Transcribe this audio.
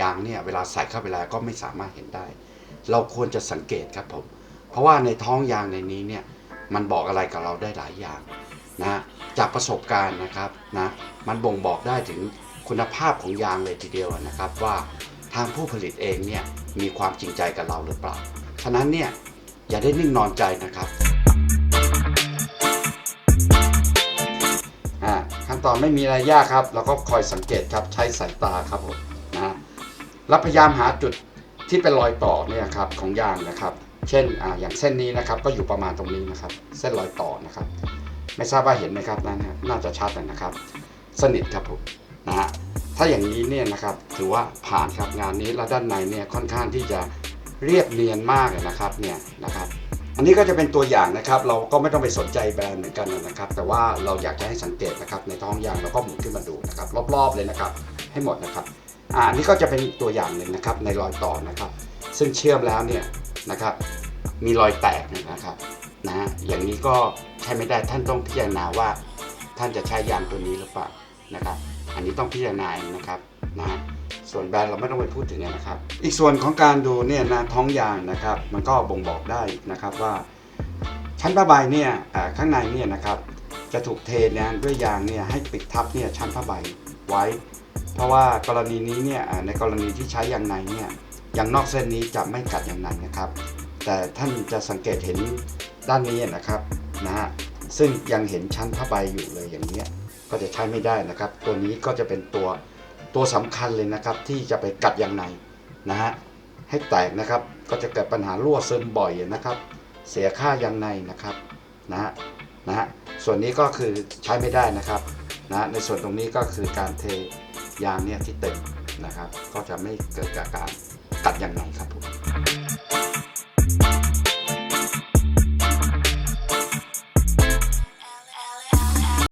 ยางเนี่ยเวลาใส่เข้าไปแล้วก็ไม่สามารถเห็นได้ เราควรจะสังเกตครับผม เพราะว่าในท้องยางในนี้เนี่ยมันบอกอะไรกับเราได้หลายอย่างนะจากประสบการณ์นะครับนะมันบ่งบอกได้ถึงคุณภาพของยางเลยทีเดียวนะครับ ว่าทางผู้ผลิตเองเนี่ยมีความจริงใจกับเราหรือเปล่า ฉะนั้นเนี่ยอย่าได้นิ่งนอนใจนะครับขั้นตอนไม่มีอะไรยากครับ เราก็คอยสังเกตครับใช้สายตาครับผม แล้วพยายามหาจุดที่เป็นรอยต่อเนี่ยครับของยางนะครับ เช่นออย่างเส้นนี้นะครับก็อยู่ประมาณตรงนี้นะครับ เส้นรอยต่อนะครับ ไม่ทราบว่าเห็นไหมครับนั่นน่าจะชัดนะครับ สนิทครับผมนะฮะถ้าอย่างนี้เนี่ยนะครับถือว่าผ่านครับงานนี้แล้วด้านในเนี่ยค่อนข้างที่จะเรียบเนียนมากนะครับเนี่ยนะครับอันนี้ก็จะเป็นตัวอย่างนะครับ เราก็ไม่ต้องไปสนใจแบรนด์เหมือนกันนะครับ แต่ว่าเราอยากจะให้สังเกตนะครับในท้องยางเราก็หมุนขึ้นมาดูนะครับ รอบๆเลยนะครับ ให้หมดนะครับ อันนี้ก็จะเป็นอีกตัวอย่างหนึ่งนะครับในรอยต่อนะครับ ซึ่งเชื่อมแล้วเนี่ยนะครับมีรอยแตกนะครับนะฮะอย่างนี้ก็ใช้ไม่ได้ท่านต้องพิจารณาว่าท่านจะใช้ยางตัวนี้หรือเปล่านะครับ อันนี้ต้องพิจารณาเองนะครับนะฮะส่วนแบรนด์เราไม่ต้องไปพูดถึงนะครับ อีกส่วนของการดูเนี่ยนะท้องยางนะครับ มันก็บ่งบอกได้นะครับว่า ชั้นผ้าใบเนี่ยข้างในเนี่ยนะครับจะถูกเทเนี่ยด้วยยางเนี่ยให้ปิดทับเนี่ยชั้นผ้าใบไว้ เพราะว่ากรณีนี้เนี่ยในกรณีที่ใช้อย่างในเนี่ยอย่างนอกเส้นนี้จะไม่กัดอย่างในนะครับ แต่ท่านจะสังเกตเห็นด้านนี้นะครับนะฮะซึ่งยังเห็นชั้นผ้าใบอยู่เลยอย่างเนี้ยก็จะใช้ไม่ได้นะครับ ตัวนี้ก็จะเป็นตัวตัวสำคัญเลยนะครับที่จะไปกัดอย่างในนะฮะให้แตกนะครับก็จะเกิดปัญหารั่วซึมบ่อยนะครับ เสียค่ายางในนะครับนะฮะนะฮะส่วนนี้ก็คือใช้ไม่ได้นะครับนะในส่วนตรงนี้ก็คือการเท ยางเนี่ยที่เต็มนะครับ ก็จะไม่เกิดอาการกัดอย่างหนั